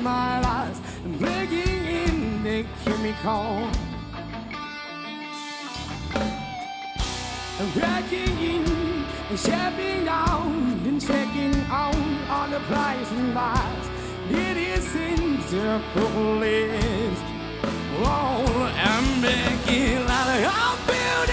smile eyes, and breaking in the chemical. And breaking in, and shouting down, and checking out all the price and buys. It is in the police. Oh, I'm making out I'm building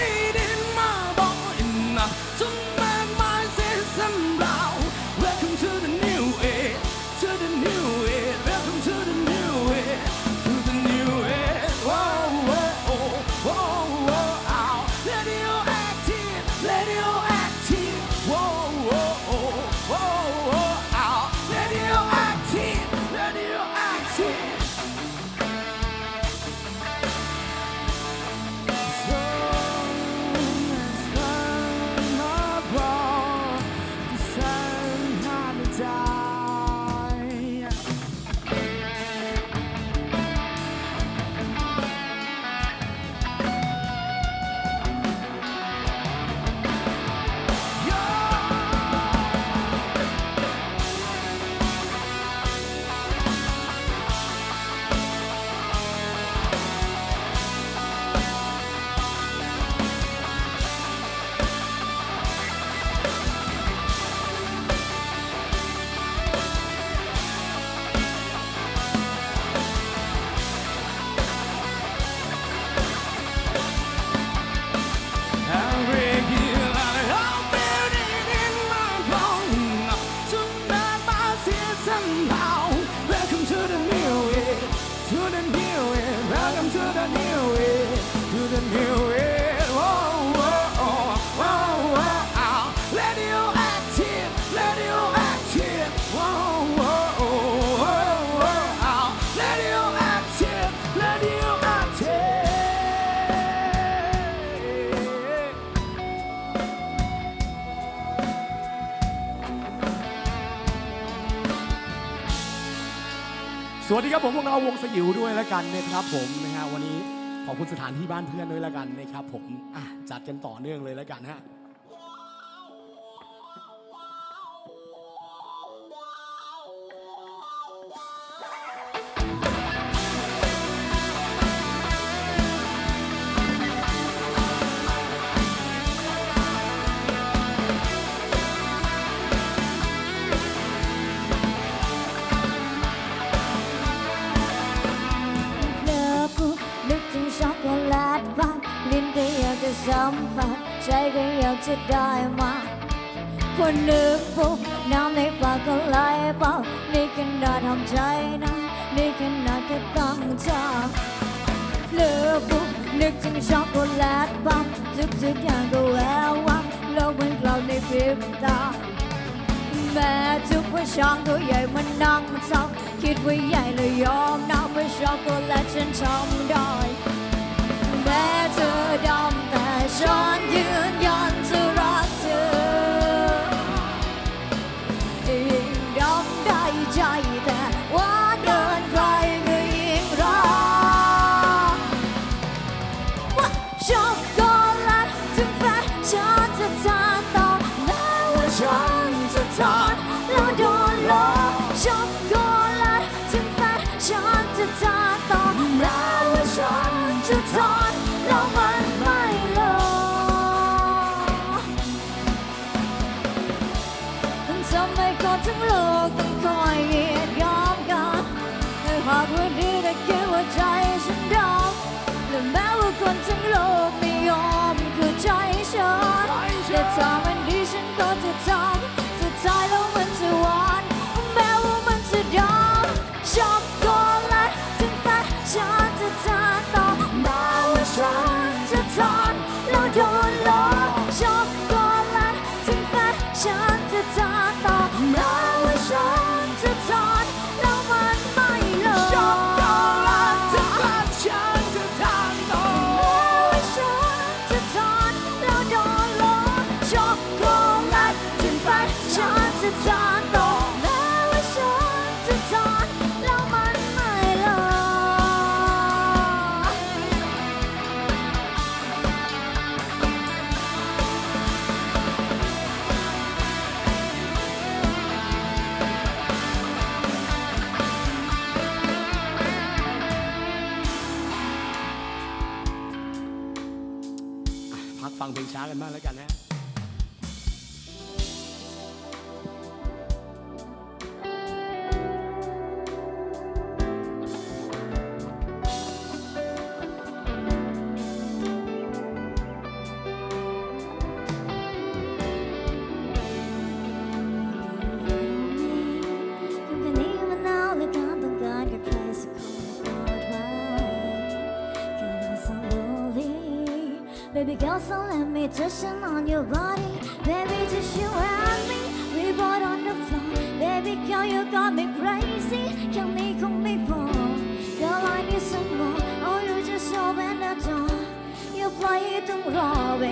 สวัสดีครับผมพวกเราวงสยิวด้วยแล้วกันนะครับผมนะฮะวันนี้ขอบคุณสถานที่บ้านเพื่อนด้วยแล้วกันนะครับผมอะจัดกันต่อเนื่องเลยแล้วกันฮะ จะได้มาพอนึกปุ๊บน้ำในปากก็ไหลเปล่านี่ขนาดทำใจนะนี่ขนาดแค่ตั้งใจเผลอปุ๊บนึกถึงช็อกโกแลตบ้างทุกๆอย่างก็แวววับโลกมันกลับในพริบตาแม้ทุกผู้ชางตัวใหญ่มันนั่งทับคิดว่าใหญ่เลยยอมนับว่าช็อกโกแลตฉันทำได้ ม้เธอดำแต่ฉันยืนยันจะรักเธอยิ่งดำได้ใจแต่ว่าเดินใครก็ยิ่งรักว่าช็อกโกแลตถึงแฟนฉันจะทานต่อแม้ว่าฉันจะทาน คิ ฟังเพลงช้ากันบ้างแล้วกันนะ Baby girl, so let me touch on your body Baby, just you and me We both on the floor Baby girl, you got me crazy Can we come before? Girl, I need some more Oh, you just open the door You play ต้องรอไ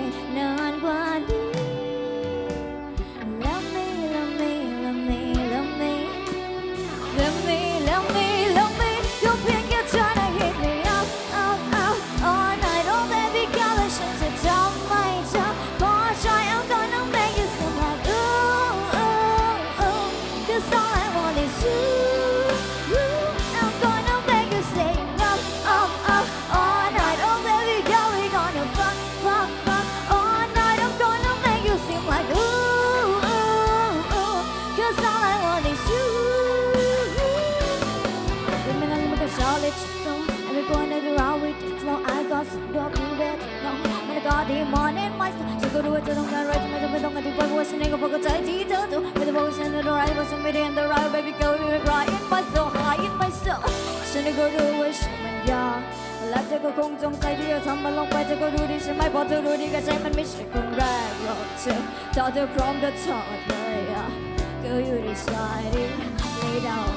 looking solid, so every corner around with the flow. I got some dog you bet no. When I got the morning, my son, so go to it, don't get right, my don't get the boy, what's your name, book, it's a detail, too. With the boys and the right, was somebody in the right, baby, go, you're crying, my soul, high in my soul. ฉันก็รู้ว่าฉันมันยากและเธอก็คงจงใจที่จะทำมันลงไปเธอก็รู้ดีใช่ไหมพอเธอรู้ดีก็ใช่มันไม่ใช่คนแรกหรอกเธอถ้าเธอพร้อมก็ถอดเลยอะ Girl, you decided, lay down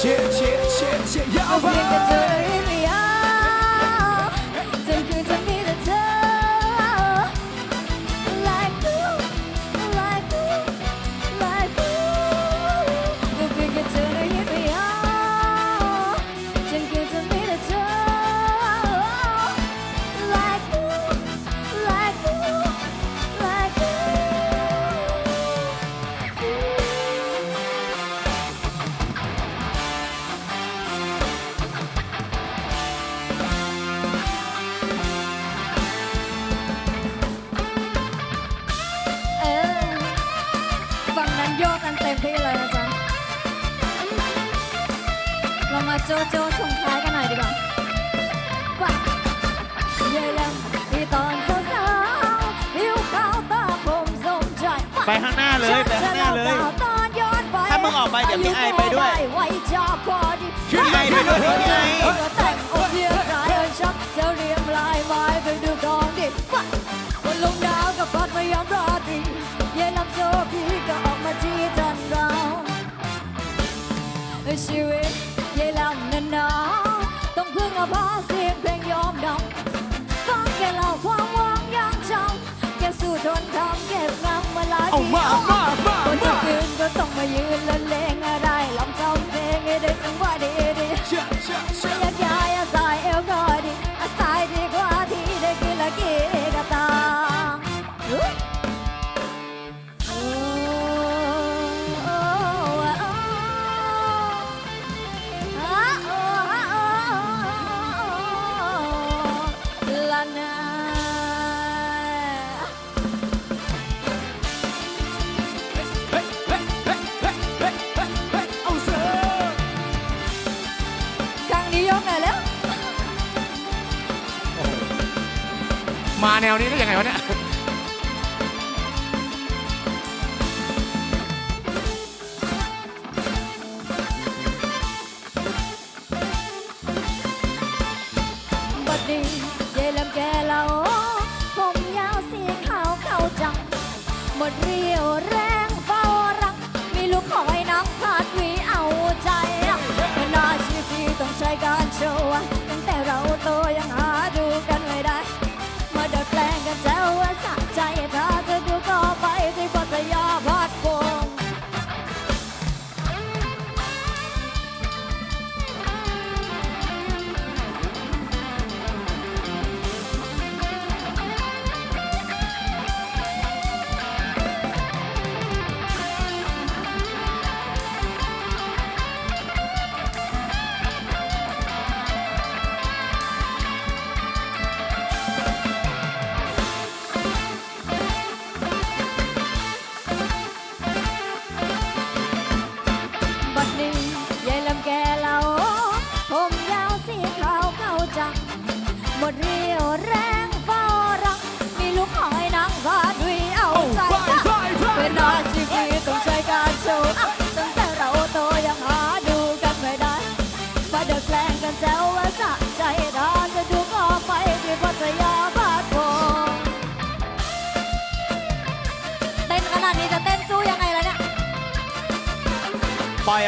I want is you. เชี โจโจส่งท้ายกันหน่อยดีกว่าว่าเย่ลำที่ตอนสาวๆผิวขาวตาคมสมใจไปข้างหน้าเลย ไปข้างหน้าเลยฉัจะล่ตอนย้อนไปถ้ามึงออกไปเดี๋ยวพี่ไอไปด้วยไว้จอพอดีพี่ไอไปด้วยพี่ไอเออแต่งองค์เรียบร้อยเออชักจะเรียมลายไม้ไปดูกองดิว่าวันลงดาวกับพัดมายามราตรีเย็นลำโซพี่ก็ออกมาที่จันเราชีวิต เยลำนันนาต้องพึ่งอาภาเสียงเพลงยอมดำฟังแค่เล่าความหวังยังจำแค่สู้ทนทำเก็บงำมาหลายเอาปีมามามาคนจะมาคืนก็ต้องมายืนละเลงอะไรล มาแนวนี้ได้ยังไงวะเนี่ย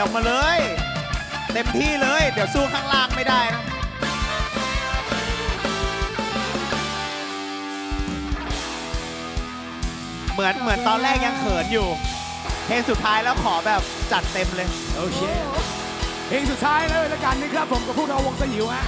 ออกมาเลย เต็มที่เลย เดี๋ยวสู้ข้างล่างไม่ได้นะเหมือนเหมือนตอนแรกยังเขินอยู่ เพลงสุดท้ายแล้วขอแบบจัดเต็มเลย โอเคเพลงสุดท้ายแล้วละกันนะครับผมกับพวกเราวงสยิวฮะ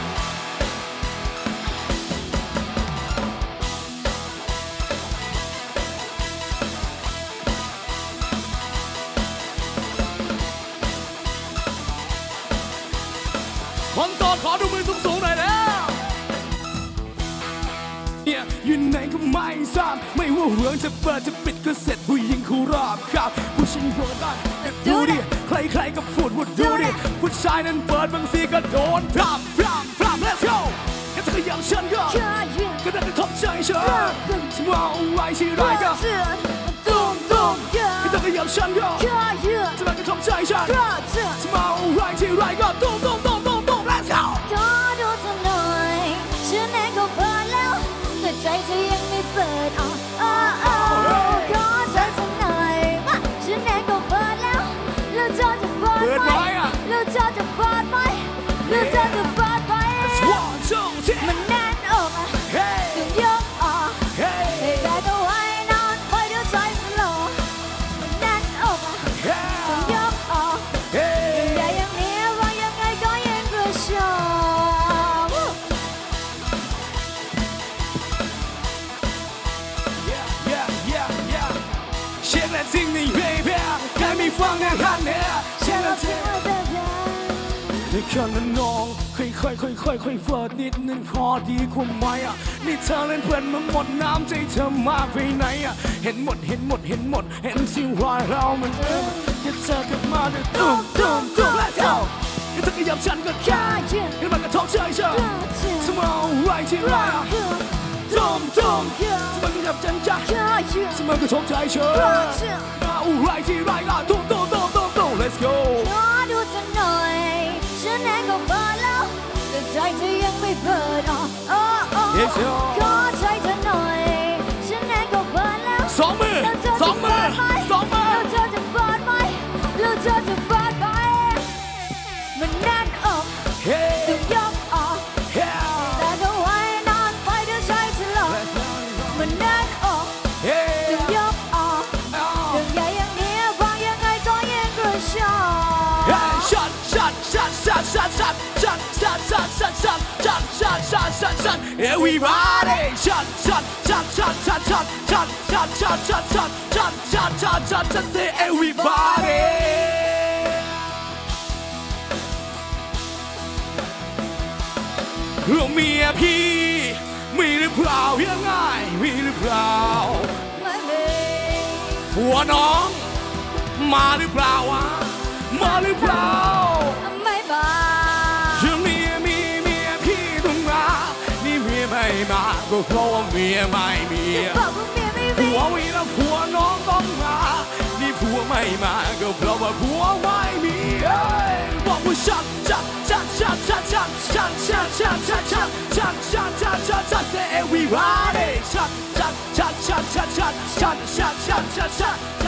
ไหนก็ไม่ทราบไม่ว่าเรื่องจะเปิดจะปิดก็เสร็จผู้หญิงคู่รอบครับ ผู้ชายโดนได้ดูดิใครๆก็พูดว่าดูดิผู้ชายนั้นเปิดบางทีก็โดนพรำพรำพรำ let's go ก็จะขยับฉันก็เชื่อเชื่อก็ได้แต่ทบใจฉันฉันว่าอะไรที่ไรก็เชื่อตุ้มตุ้มเชื่อก็ได้ขยับฉันก็เชื่อเชื่อจะได้แต่ทบใจฉันเชื่อเชื่อฉันว่าอะไรที่ไรก็ตุ้มตุ้มตุ้มตุ้มตุ้ม ฟังอย่างฮันเนี่ยเชื่อเธอในคนนั้นน้องค่อยค่อยค่อยค่อยค่อยเฟิร์ดนิดนึงพอดีกว่าไหมอะนี่เธอเล่นเพื่อนมัหมดน้ำใจเธอมากไปไหนอะเห็นหมดเห็นหมดเห็นหมดเห็นสิวาเรามันเออจะเจอกันมาด้วยตุ้มตุ้มตุ้ม let's go ยังทั้ยับฉันก็แค่ยังมันกระทบเฉเฉย small ว้ที่ไรตุ้มตุ้มสมัยขยับฉันจ้ะสมัยกระทบใจเฉย มาไรที่ไรอะตุ้มตุ้มตุ้มตุ้มตุ้ม let's go ขอดูเธอหน่อย ฉันเองก็เปิดแล้วแต่ใจเธอยังไม่เปิดอะโอ้โอ้ Yes, sir. ขอใจเธอหน่อย ฉันเองก็เปิดแล้วสองมือแล้วเธอสจะองมืเปิอดไหมสองมือ แล้วเธอจะเปิดไหมแล้วเธอจะเปิดไหมมันแน่นอกเชัดชัดชัด everybody ชัดชัดชัดชัดชัดชัดชัดชัดชัดชัดชัดชัดชัดชัดชัดชัด say everybody เรื่องเมียพี่มีหรือเปล่ายังไงมีหรือเปล่าไม่มีผัวน้อง มาหรือเปล่าวะมาหรือเปล่า ก็เพราะว่าเมียไม่มีบอกว่าเมียไม่มีผัวมีแล้วผัวน้องต้องมา นี่ผัวไม่มาก็เพราะว่าผัวไม่มีเอ้ยบอกว่าชัดชัดชัดชัดชัดชัดชัดชัดชัดชัดชัดชัดชัดชัดชัดชัด say everybody ชัดชัดชัดชัดชัดชัดชัดชัดชัดชัดชัดชัดชัด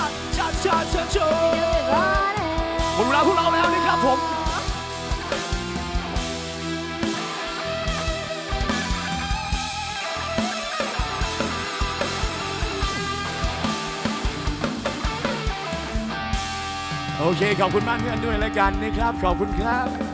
โอเค ขอบคุณมากเพื่อนด้วยแล้วกันนะครับ ขอบคุณครับ